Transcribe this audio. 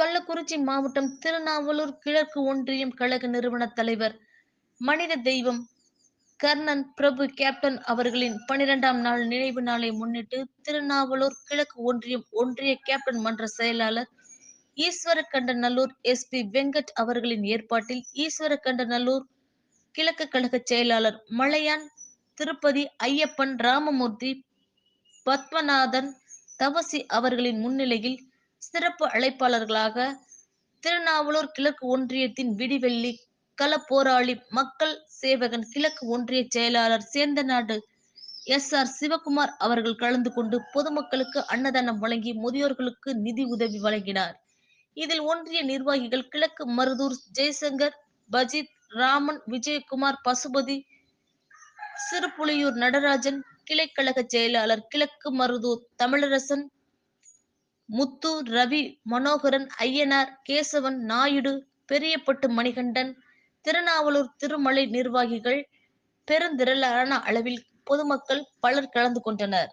கள்ளக்குறிச்சி மாவட்டம் திருநாவலூர் கிழக்கு ஒன்றியம் கழக நிறுவன தலைவர் மனித தெய்வம் கர்ணன் பிரபு கேப்டன் அவர்களின் பனிரெண்டாம் நாள் நினைவு நாளை முன்னிட்டு திருநாவலூர் கிழக்கு ஒன்றியம் ஒன்றிய கேப்டன் மன்ற செயலாளர் ஈஸ்வரகண்டநல்லூர் எஸ்பி வெங்கட் அவர்களின் ஏற்பாட்டில் ஈஸ்வரக்கண்டநல்லூர் கிழக்கு கழக செயலாளர் மலையான் திருப்பதி ஐயப்பன் ராமமூர்த்தி பத்மநாதன் தவசி அவர்களின் முன்னிலையில் சிறப்பு அழைப்பாளர்களாக திருநாவலூர் கிழக்கு ஒன்றியத்தின் விடிவெள்ளி கள போராளி மக்கள் சேவகன் கிழக்கு ஒன்றிய செயலாளர் சேர்ந்த நாடு எஸ் ஆர் சிவகுமார் அவர்கள் கலந்து கொண்டு பொதுமக்களுக்கு அன்னதானம் வழங்கி முதியோர்களுக்கு நிதி உதவி வழங்கினார். இதில் ஒன்றிய நிர்வாகிகள் கிழக்கு மருதூர் ஜெய்சங்கர் பஜித் ராமன் விஜயகுமார் பசுபதி சிறுபுலியூர் நடராஜன் கிளைக்கழக செயலாளர் கிழக்கு மருதூர் தமிழரசன் முத்து ரவி மனோகரன் ஐயனார் கேசவன் நாயுடு பெரியப்பட்டு மணிகண்டன் திருநாவலூர் திருமலை நிர்வாகிகள் பெருந்திரளான அளவில் பொதுமக்கள் பலர் கலந்து கொண்டனர்.